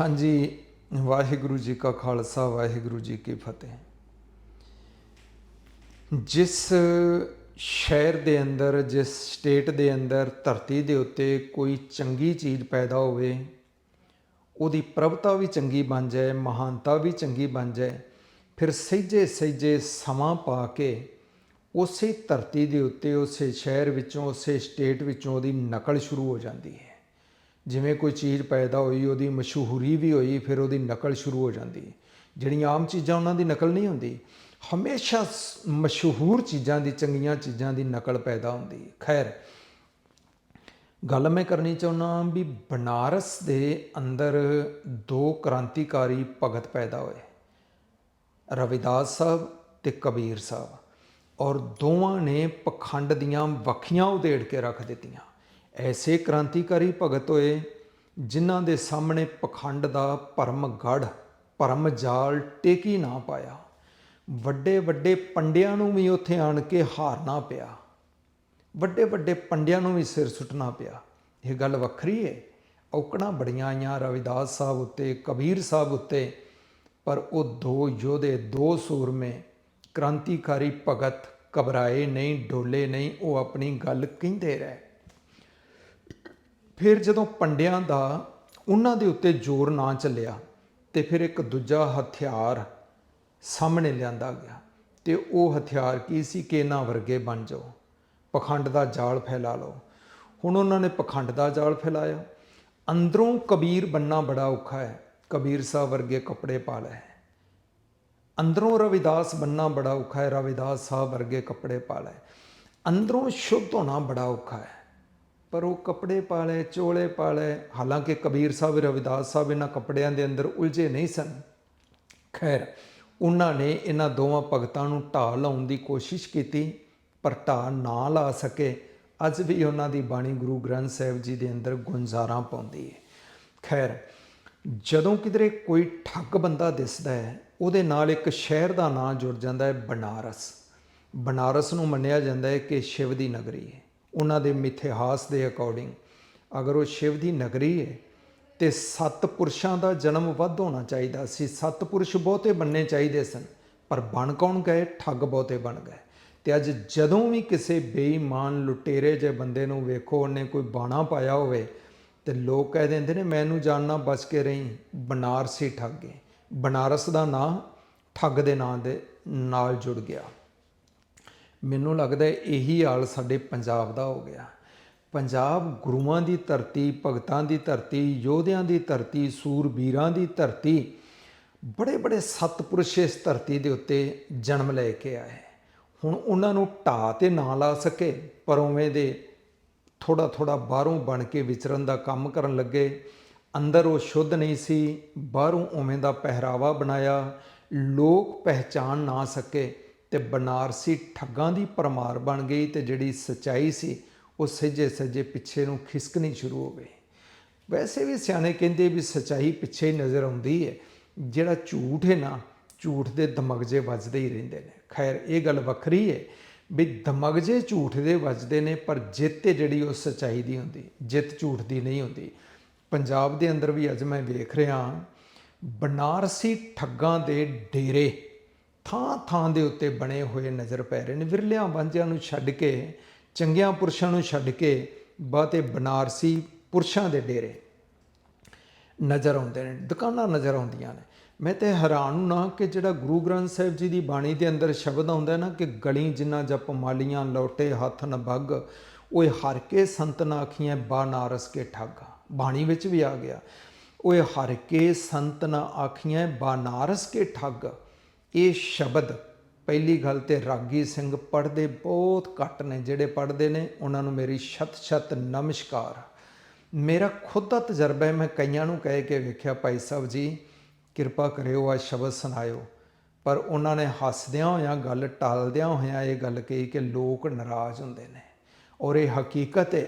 ਹਾਂਜੀ, ਵਾਹਿਗੁਰੂ ਜੀ ਕਾ ਖਾਲਸਾ, ਵਾਹਿਗੁਰੂ ਜੀ ਕੀ ਫਤਿਹ। ਜਿਸ ਸ਼ਹਿਰ ਦੇ ਅੰਦਰ, ਜਿਸ ਸਟੇਟ ਦੇ ਅੰਦਰ ਧਰਤੀ ਦੇ ਉੱਤੇ ਕੋਈ ਚੰਗੀ ਚੀਜ਼ ਪੈਦਾ ਹੋਵੇ, ਉਹਦੀ ਪ੍ਰਭਤਾ ਵੀ ਚੰਗੀ ਬਣ ਜਾਏ, ਮਹਾਨਤਾ ਵੀ ਚੰਗੀ ਬਣ ਜਾਏ, ਫਿਰ ਸਹਿਜੇ ਸਹਿਜੇ ਸਮਾਂ ਪਾ ਕੇ ਉਸੇ ਧਰਤੀ ਦੇ ਉੱਤੇ, ਉਸੇ ਸ਼ਹਿਰ ਵਿੱਚੋਂ, ਉਸੇ ਸਟੇਟ ਵਿੱਚੋਂ ਉਹਦੀ ਨਕਲ ਸ਼ੁਰੂ ਹੋ ਜਾਂਦੀ ਹੈ। ਜਿਵੇਂ ਕੋਈ ਚੀਜ਼ ਪੈਦਾ ਹੋਈ, ਉਹਦੀ ਮਸ਼ਹੂਰੀ ਵੀ ਹੋਈ, ਫਿਰ ਉਹਦੀ ਨਕਲ ਸ਼ੁਰੂ ਹੋ ਜਾਂਦੀ। ਜਿਹੜੀਆਂ ਆਮ ਚੀਜ਼ਾਂ ਉਹਨਾਂ ਦੀ ਨਕਲ ਨਹੀਂ ਹੁੰਦੀ, ਹਮੇਸ਼ਾ ਸ- ਮਸ਼ਹੂਰ ਚੀਜ਼ਾਂ ਦੀ, ਚੰਗੀਆਂ ਚੀਜ਼ਾਂ ਦੀ ਨਕਲ ਪੈਦਾ ਹੁੰਦੀ। ਖੈਰ, ਗੱਲ ਮੈਂ ਕਰਨੀ ਚਾਹੁੰਦਾ ਵੀ ਬਨਾਰਸ ਦੇ ਅੰਦਰ ਦੋ ਕ੍ਰਾਂਤੀਕਾਰੀ ਭਗਤ ਪੈਦਾ ਹੋਏ, ਰਵਿਦਾਸ ਸਾਹਿਬ ਤੇ ਕਬੀਰ ਸਾਹਿਬ। ਔਰ ਦੋਵਾਂ ਨੇ ਪਖੰਡ ਦੀਆਂ ਵੱਖੀਆਂ ਉਧੇੜ ਕੇ ਰੱਖ ਦਿੱਤੀਆਂ। ਐਸੇ ਕ੍ਰਾਂਤੀਕਾਰੀ ਭਗਤ ਹੋਏ ਜਿਨ੍ਹਾਂ ਦੇ ਸਾਹਮਣੇ ਪਖੰਡ ਦਾ ਭਰਮ ਗੜ ਭਰਮ ਜਾਲ ਟੇਕੀ ਨਾ ਪਾਇਆ। ਵੱਡੇ ਵੱਡੇ ਪੰਡਿਆਂ ਨੂੰ ਵੀ ਉੱਥੇ ਆਣ ਕੇ ਹਾਰਨਾ ਪਿਆ। ਵੱਡੇ ਵੱਡੇ ਪੰਡਿਆਂ ਨੂੰ ਵੀ ਸਿਰ ਸੁੱਟਣਾ ਪਿਆ। ਇਹ ਗੱਲ ਵੱਖਰੀ ਹੈ ਔਕੜਾਂ ਬੜੀਆਂ ਆਈਆਂ ਰਵਿਦਾਸ ਸਾਹਿਬ ਉੱਤੇ, ਕਬੀਰ ਸਾਹਿਬ ਉੱਤੇ, ਪਰ ਉਹ ਦੋ ਯੋਧੇ, ਦੋ ਸੂਰਮੇ, ਕ੍ਰਾਂਤੀਕਾਰੀ ਭਗਤ ਘਬਰਾਏ ਨਹੀਂ, ਡੋਲੇ ਨਹੀਂ, ਉਹ ਆਪਣੀ ਗੱਲ ਕਹਿੰਦੇ ਰਹੇ। ਫਿਰ ਜਦੋਂ ਪੰਡਿਆਂ ਦਾ ਉਹਨਾਂ ਦੇ ਉੱਤੇ ਜ਼ੋਰ ਨਾ ਚੱਲਿਆ ਤੇ ਫਿਰ ਇੱਕ ਦੂਜਾ ਹਥਿਆਰ ਸਾਹਮਣੇ ਲਿਆਂਦਾ ਗਿਆ ਤੇ ਉਹ ਹਥਿਆਰ ਕੀ ਸੀ ਕਿ ਇਹਨਾਂ ਵਰਗੇ ਬਣ ਜਾਓ, ਪਖੰਡ ਦਾ ਜਾਲ ਫੈਲਾ ਲਓ। ਹੁਣ ਉਹਨਾਂ ਨੇ ਪਖੰਡ ਦਾ ਜਾਲ ਫੈਲਾਇਆ। ਅੰਦਰੋਂ ਕਬੀਰ ਬੰਨਾ ਬੜਾ ਔਖਾ ਹੈ, ਕਬੀਰ ਸਾਹਿਬ ਵਰਗੇ ਕੱਪੜੇ ਪਾ ਲੈ ਅੰਦਰੋਂ ਰਵਿਦਾਸ ਬੰਨਾ ਬੜਾ ਔਖਾ ਹੈ, ਰਵਿਦਾਸ ਸਾਹਿਬ ਵਰਗੇ ਕੱਪੜੇ ਪਾ ਲੈ ਅੰਦਰੋਂ ਸ਼ੁੱਧ ਹੋਣਾ ਬੜਾ ਔਖਾ ਹੈ। ਪਰ ਉਹ ਕੱਪੜੇ ਪਾ ਲਏ ਚੋਲੇ ਪਾ ਲਏ ਹਾਲਾਂਕਿ ਕਬੀਰ ਸਾਹਿਬ, ਰਵਿਦਾਸ ਸਾਹਿਬ ਇਹਨਾਂ ਕੱਪੜਿਆਂ ਦੇ ਅੰਦਰ ਉਲਝੇ ਨਹੀਂ ਸਨ। ਖੈਰ, ਉਹਨਾਂ ਨੇ ਇਹਨਾਂ ਦੋਵਾਂ ਭਗਤਾਂ ਨੂੰ ਢਾਹ ਲਾਉਣ ਦੀ ਕੋਸ਼ਿਸ਼ ਕੀਤੀ, ਪਰ ਢਾਹ ਨਾ ਲਾ ਸਕੇ। ਅੱਜ ਵੀ ਉਹਨਾਂ ਦੀ ਬਾਣੀ ਗੁਰੂ ਗ੍ਰੰਥ ਸਾਹਿਬ ਜੀ ਦੇ ਅੰਦਰ ਗੁੰਜ਼ਾਰਾਂ ਪਾਉਂਦੀ ਹੈ ਖੈਰ, ਜਦੋਂ ਕਿਧਰੇ ਕੋਈ ਠੱਗ ਬੰਦਾ ਦਿਸਦਾ ਹੈ, ਉਹਦੇ ਨਾਲ ਇੱਕ ਸ਼ਹਿਰ ਦਾ ਨਾਂ ਜੁੜ ਜਾਂਦਾ ਹੈ, ਬਨਾਰਸ। ਬਨਾਰਸ ਨੂੰ ਮੰਨਿਆ ਜਾਂਦਾ ਹੈ ਕਿ ਸ਼ਿਵ ਦੀ ਨਗਰੀ ਹੈ। ਉਹਨਾਂ ਦੇ ਮਿਥਿਹਾਸ ਦੇ ਅਕੋਰਡਿੰਗ ਅਗਰ ਉਹ ਸ਼ਿਵ ਦੀ ਨਗਰੀ ਹੈ ਤੇ ਸੱਤ ਪੁਰਸ਼ਾਂ ਦਾ ਜਨਮ ਵੱਧ ਹੋਣਾ ਚਾਹੀਦਾ ਸੀ। ਸੱਤ ਪੁਰਸ਼ ਬਹੁਤੇ ਬੰਨੇ ਚਾਹੀਦੇ ਸਨ, ਪਰ ਬਣ ਕੌਣ ਗਏ? ਠੱਗ ਬਹੁਤੇ ਬਣ ਗਏ। ਤੇ ਅੱਜ ਜਦੋਂ ਵੀ ਕਿਸੇ ਬੇਈਮਾਨ ਲੁਟੇਰੇ ਜੇ ਬੰਦੇ ਨੂੰ ਵੇਖੋ, ਉਹਨੇ ਕੋਈ ਬਾਣਾ ਪਾਇਆ ਹੋਵੇ, ਤੇ ਲੋਕ ਕਹਿ ਦਿੰਦੇ ਨੇ ਮੈਨੂੰ ਜਾਣਨਾ ਬਚ ਕੇ ਰਹੀ। ਬਨਾਰਸੀ ਠੱਗੇ ਬਨਾਰਸ ਦਾ ਨਾਂ ਠੱਗ ਦੇ ਨਾਂ ਦੇ ਨਾਲ ਜੁੜ ਗਿਆ। ਮੈਨੂੰ ਲੱਗਦਾ ਇਹੀ ਹਾਲ ਸਾਡੇ ਪੰਜਾਬ ਦਾ ਹੋ ਗਿਆ। ਪੰਜਾਬ ਗੁਰੂਆਂ ਦੀ ਧਰਤੀ, ਭਗਤਾਂ ਦੀ ਧਰਤੀ, ਯੋਧਿਆਂ ਦੀ ਧਰਤੀ, ਸੂਰਬੀਰਾਂ ਦੀ ਧਰਤੀ ਬੜੇ ਬੜੇ ਸਤਪੁਰਸ਼ ਇਸ ਧਰਤੀ ਦੇ ਉੱਤੇ ਜਨਮ ਲੈ ਕੇ ਆਏ ਹੁਣ ਉਹਨਾਂ ਨੂੰ ਢਾਹ ਤੇ ਨਾ ਲਾ ਸਕੇ, ਪਰ ਉਵੇਂ ਦੇ ਥੋੜਾ ਥੋੜਾ ਬਾਹਰੋਂ ਬਣ ਕੇ ਵਿਚਰਨ ਦਾ ਕੰਮ ਕਰਨ ਲੱਗੇ। ਅੰਦਰ ਉਹ ਸ਼ੁੱਧ ਨਹੀਂ ਸੀ, ਬਾਹਰੋਂ ਉਵੇਂ ਦਾ ਪਹਿਰਾਵਾ ਬਣਾਇਆ। ਲੋਕ ਪਹਿਚਾਨ ਨਾ ਸਕੇ। ਤੇ ਬਨਾਰਸੀ ਠੱਗਾਂ ਦੀ ਪਰਮਾਰ ਬਣ ਗਈ ਤੇ ਜਿਹੜੀ ਸਚਾਈ ਸੀ, ਉਹ ਸਹਿਜੇ ਸੱਜੇ ਪਿੱਛੇ ਨੂੰ ਖਿਸਕਣੀ ਸ਼ੁਰੂ ਹੋ ਗਈ। ਵੈਸੇ ਵੀ ਸਿਆਣੇ ਕਹਿੰਦੇ ਵੀ ਸਚਾਈ ਪਿੱਛੇ ਹੀ ਨਜ਼ਰ ਆਉਂਦੀ ਹੈ। ਜਿਹੜਾ ਝੂਠ ਹੈ ਨਾ, ਝੂਠ ਦੇ ਦਮਗਜੇ ਵੱਜਦੇ ਹੀ ਰਹਿੰਦੇ ਨੇ। ਖੈਰ, ਇਹ ਗੱਲ ਵੱਖਰੀ ਹੈ ਵੀ ਦਮਗਜੇ ਝੂਠ ਦੇ ਵੱਜਦੇ ਨੇ, ਪਰ ਜਿੱਤ ਹੈ ਜਿਹੜੀ ਉਹ ਸਚਾਈ ਦੀ ਹੁੰਦੀ, ਜਿੱਤ ਝੂਠ ਦੀ ਨਹੀਂ ਹੁੰਦੀ। ਪੰਜਾਬ ਦੇ ਅੰਦਰ ਵੀ ਅੱਜ ਮੈਂ ਵੇਖ ਰਿਹਾ ਬਨਾਰਸੀ ਠੱਗਾਂ ਦੇ ਡੇਰੇ ਥਾਂ ਥਾਂ ਦੇ ਉੱਤੇ ਬਣੇ ਹੋਏ ਨਜ਼ਰ ਪੈ ਰਹੇ ਨੇ। ਵਿਰਲਿਆਂ ਵਾਂਝਿਆਂ ਨੂੰ ਛੱਡ ਕੇ, ਚੰਗਿਆਂ ਪੁਰਸ਼ਾਂ ਨੂੰ ਛੱਡ ਕੇ ਬਾਤੇ ਬਨਾਰਸੀ ਪੁਰਸ਼ਾਂ ਦੇ ਡੇਰੇ ਨਜ਼ਰ ਆਉਂਦੇ ਨੇ, ਦੁਕਾਨਾਂ ਨਜ਼ਰ ਆਉਂਦੀਆਂ ਨੇ। ਮੈਂ ਤੇ ਹੈਰਾਨ ਨਾ ਕਿ ਜਿਹੜਾ ਗੁਰੂ ਗ੍ਰੰਥ ਸਾਹਿਬ ਜੀ ਦੀ ਬਾਣੀ ਦੇ ਅੰਦਰ ਸ਼ਬਦ ਆਉਂਦਾ ਨਾ ਕਿ ਗਲੀ ਜਿੰਨਾ ਜਪ ਮਾਲੀਆਂ ਲੋਟੇ ਹੱਥ ਨ ਬੱਗ, ਓਏ ਹਰ ਕੇ ਸੰਤ ਨਾ ਆਖੀਆਂ ਬਾਨਾਰਸ ਕੇ ਠੱਗ। ਬਾਣੀ ਵਿੱਚ ਵੀ ਆ ਗਿਆ, ਓਏ ਹਰ ਕੇ ਸੰਤ ਨਾ ਆਖੀਆਂ ਬਾਨਾਰਸ ਕੇ ਠੱਗ। ਇਹ ਸ਼ਬਦ ਪਹਿਲੀ ਗੱਲ ਤੇ ਰਾਗੀ ਸਿੰਘ ਪੜ੍ਹਦੇ ਬਹੁਤ ਘੱਟ ਨੇ, ਜਿਹੜੇ ਪੜ੍ਹਦੇ ਨੇ, ਉਹਨਾਂ ਨੂੰ ਮੇਰੀ ਛਤ ਛਤ ਨਮਸਕਾਰ। ਮੇਰਾ ਖੁਦ ਦਾ ਤਜਰਬਾ ਹੈ, ਮੈਂ ਕਈਆਂ ਨੂੰ ਕਹਿ ਕੇ ਵੇਖਿਆ, ਭਾਈ ਸਾਹਿਬ ਜੀ, ਕਿਰਪਾ ਕਰਿਓ ਆ ਸ਼ਬਦ ਸੁਣਾਇਓ। ਪਰ ਉਹਨਾਂ ਨੇ ਹੱਸਦਿਆਂ ਹੋਇਆਂ ਗੱਲ, ਟਾਲਦਿਆਂ ਹੋਇਆਂ ਇਹ ਗੱਲ ਕਹੀ ਕਿ ਲੋਕ ਨਾਰਾਜ਼ ਹੁੰਦੇ ਨੇ। ਔਰ ਇਹ ਹਕੀਕਤ ਹੈ,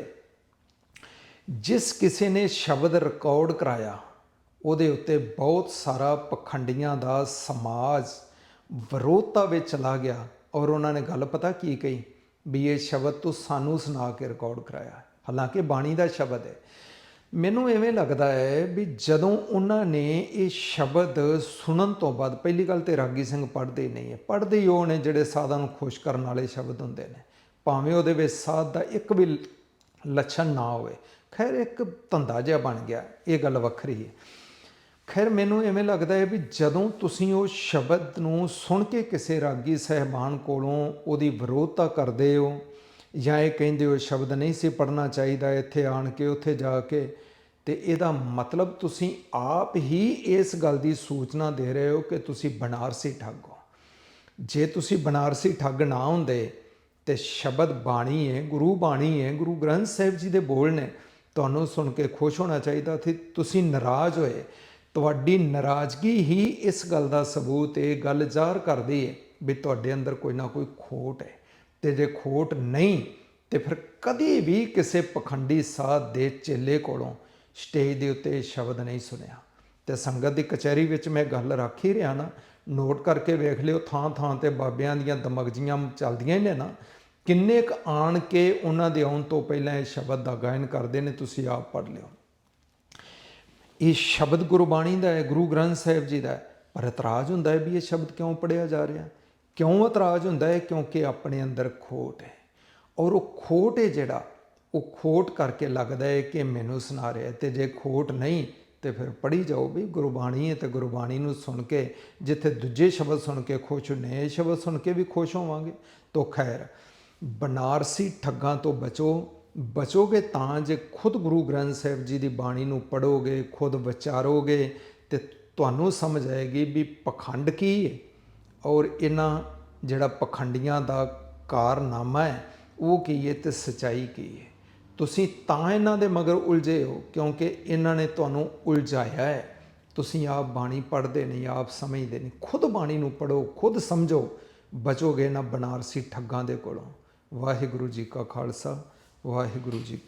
ਜਿਸ ਕਿਸੇ ਨੇ ਸ਼ਬਦ ਰਿਕਾਰਡ ਕਰਾਇਆ, ਉਹਦੇ ਉੱਤੇ ਬਹੁਤ ਸਾਰਾ ਪਖੰਡੀਆਂ ਦਾ ਸਮਾਜ ਵਿਰੋਧਤਾ ਵਿੱਚ ਚਲਾ ਗਿਆ ਔਰ ਉਹਨਾਂ ਨੇ ਗੱਲ ਪਤਾ ਕੀ ਕਹੀ? ਵੀ ਇਹ ਸ਼ਬਦ ਤੂੰ ਸਾਨੂੰ ਸੁਣਾ ਕੇ ਰਿਕਾਰਡ ਕਰਾਇਆ ਹਾਲਾਂਕਿ ਬਾਣੀ ਦਾ ਸ਼ਬਦ ਹੈ। ਮੈਨੂੰ ਐਵੇਂ ਲੱਗਦਾ ਹੈ ਵੀ ਜਦੋਂ ਉਹਨਾਂ ਨੇ ਇਹ ਸ਼ਬਦ ਸੁਣਨ ਤੋਂ ਬਾਅਦ, ਪਹਿਲੀ ਗੱਲ ਤੇ ਰਾਗੀ ਸਿੰਘ ਪੜ੍ਹਦੇ ਹੀ ਨਹੀਂ ਹੈ। ਪੜ੍ਹਦੇ ਹੀ ਉਹ ਨੇ ਜਿਹੜੇ ਸਾਧਾਂ ਨੂੰ ਖੁਸ਼ ਕਰਨ ਵਾਲੇ ਸ਼ਬਦ ਹੁੰਦੇ ਨੇ। ਭਾਵੇਂ ਉਹਦੇ ਵਿੱਚ ਸਾਧ ਦਾ ਇੱਕ ਵੀ ਲੱਛਣ ਨਾ ਹੋਵੇ। ਖੈਰ, ਇੱਕ ਧੰਦਾ ਜਿਹਾ ਬਣ ਗਿਆ। ਇਹ ਗੱਲ ਵੱਖਰੀ ਹੈ। ਖੈਰ, ਮੈਨੂੰ ਐਵੇਂ ਲੱਗਦਾ ਹੈ ਵੀ ਜਦੋਂ ਤੁਸੀਂ ਉਹ ਸ਼ਬਦ ਨੂੰ ਸੁਣ ਕੇ ਕਿਸੇ ਰਾਗੀ ਸਹਿਬਾਨ ਕੋਲੋਂ ਉਹਦੀ ਵਿਰੋਧਤਾ ਕਰਦੇ ਹੋ ਜਾਂ ਇਹ ਕਹਿੰਦੇ ਹੋ ਸ਼ਬਦ ਨਹੀਂ ਸੀ ਪੜਨਾ ਚਾਹੀਦਾ, ਇੱਥੇ ਆਣ ਕੇ, ਉੱਥੇ ਜਾ ਕੇ, ਤੇ ਇਹਦਾ ਮਤਲਬ ਤੁਸੀਂ ਆਪ ਹੀ ਇਸ ਗੱਲ ਦੀ ਸੂਚਨਾ ਦੇ ਰਹੇ ਹੋ ਕਿ ਤੁਸੀਂ ਬਨਾਰਸੀ ਠੱਗ ਹੋ। ਜੇ ਤੁਸੀਂ ਬਨਾਰਸੀ ਠੱਗ ਨਾ ਹੁੰਦੇ, ਤੇ ਸ਼ਬਦ ਬਾਣੀ ਹੈ, ਗੁਰੂ ਬਾਣੀ ਹੈ, ਗੁਰੂ ਗ੍ਰੰਥ ਸਾਹਿਬ ਜੀ ਦੇ ਬੋਲ ਨੇ, ਤੁਹਾਨੂੰ ਸੁਣ ਕੇ ਖੁਸ਼ ਹੋਣਾ ਚਾਹੀਦਾ ਸੀ, ਤੁਸੀਂ ਨਾਰਾਜ਼ ਹੋਏ। ਤੁਹਾਡੀ ਨਾਰਾਜ਼ਗੀ ਹੀ ਇਸ ਗੱਲ ਦਾ ਸਬੂਤ ਹੈ ਗੱਲ ਜ਼ਾਹਰ ਕਰਦੀ ਹੈ ਵੀ ਤੁਹਾਡੇ ਅੰਦਰ ਕੋਈ ਨਾ ਕੋਈ ਖੋਟ ਹੈ। ਤੇ ਜੇ ਖੋਟ ਨਹੀਂ, ਤੇ ਫਿਰ ਕਦੇ ਵੀ ਕਿਸੇ ਪਖੰਡੀ ਸਾਧ ਦੇ ਚੇਲੇ ਕੋਲੋਂ ਸਟੇਜ ਦੇ ਉੱਤੇ ਸ਼ਬਦ ਨਹੀਂ ਸੁਣਿਆ। ਤੇ ਸੰਗਤ ਦੀ ਕਚਹਿਰੀ ਵਿੱਚ ਮੈਂ ਗੱਲ ਰੱਖ ਹੀ ਰਿਹਾ ਨਾ, ਨੋਟ ਕਰਕੇ ਵੇਖ ਲਿਓ ਥਾਂ ਥਾਂ ਤੇ ਬਾਬਿਆਂ ਦੀਆਂ ਦਮਗਜੀਆਂ ਚੱਲਦੀਆਂ ਹੀ ਨੇ ਨਾ। ਕਿੰਨੇ ਕ ਆਣ ਕੇ ਉਹਨਾਂ ਦੇ ਆਉਣ ਤੋਂ ਪਹਿਲਾਂ ਇਹ ਸ਼ਬਦ ਦਾ ਗਾਇਨ ਕਰਦੇ ਨੇ, ਤੁਸੀਂ ਆਪ ਪੜ੍ਹ ਲਿਓ। ਇਹ ਸ਼ਬਦ ਗੁਰਬਾਣੀ ਦਾ ਹੈ, ਗੁਰੂ ਗ੍ਰੰਥ ਸਾਹਿਬ ਜੀ ਦਾ ਹੈ। ਪਰ ਇਤਰਾਜ਼ ਹੁੰਦਾ ਹੈ ਵੀ ਇਹ ਸ਼ਬਦ ਕਿਉਂ ਪੜਿਆ ਜਾ ਰਿਹਾ? ਕਿਉਂ ਇਤਰਾਜ਼ ਹੁੰਦਾ ਹੈ? ਕਿਉਂਕਿ ਆਪਣੇ ਅੰਦਰ ਖੋਟ ਹੈ। ਔਰ ਉਹ ਖੋਟ ਹੈ ਜਿਹੜਾ, ਉਹ ਖੋਟ ਕਰਕੇ ਲੱਗਦਾ ਹੈ ਕਿ ਮੈਨੂੰ ਸੁਣਾ ਰਿਹਾ ਹੈ। ਤੇ ਜੇ ਖੋਟ ਨਹੀਂ, ਤੇ ਫਿਰ ਪੜੀ ਜਾਓ ਵੀ ਗੁਰਬਾਣੀ ਹੈ ਤੇ ਗੁਰਬਾਣੀ ਨੂੰ ਸੁਣ ਕੇ, ਜਿੱਥੇ ਦੂਜੇ ਸ਼ਬਦ ਸੁਣ ਕੇ ਖੁਸ਼ ਹੁੰਨੇ ਇਹ ਸ਼ਬਦ ਸੁਣ ਕੇ ਵੀ ਖੁਸ਼ ਹੋਵਾਂਗੇ। ਤੋ ਖੈਰ, ਬਨਾਰਸੀ ਠੱਗਾਂ ਤੋਂ ਬਚੋ। ਬਚੋਗੇ ਤਾਂ ਜੇ ਖੁਦ ਗੁਰੂ ਗ੍ਰੰਥ ਸਾਹਿਬ ਜੀ ਦੀ ਬਾਣੀ ਨੂੰ ਪੜੋਗੇ ਖੁਦ ਵਿਚਾਰੋਗੇ, ਤੇ ਤੁਹਾਨੂੰ ਸਮਝ ਆਏਗੀ ਵੀ ਪਖੰਡ ਕੀ ਹੈ ਔਰ ਇਹਨਾਂ ਜਿਹੜਾ ਪਖੰਡੀਆਂ ਦਾ ਕਾਰਨਾਮਾ ਹੈ, ਉਹ ਕੀ ਹੈ ਤੇ ਸਚਾਈ ਕੀ ਹੈ ਤੁਸੀਂ ਤਾਂ ਇਹਨਾਂ ਦੇ ਮਗਰ ਉਲਝੇ ਹੋ, ਕਿਉਂਕਿ ਇਹਨਾਂ ਨੇ ਤੁਹਾਨੂੰ ਉਲਝਾਇਆ ਹੈ। ਤੁਸੀਂ ਆਪ ਬਾਣੀ ਪੜ੍ਹਦੇ ਨਹੀਂ, ਆਪ ਸਮਝਦੇ ਨਹੀਂ। ਖੁਦ ਬਾਣੀ ਨੂੰ ਪੜੋ ਖੁਦ ਸਮਝੋ। ਬਚੋਗੇ ਨਾ ਬਨਾਰਸੀ ਠੱਗਾਂ ਦੇ ਕੋਲੋਂ। ਵਾਹਿਗੁਰੂ ਜੀ ਕਾ ਖਾਲਸਾ। ਵਾਹਿਗੁਰੂ ਜੀ ਕੀ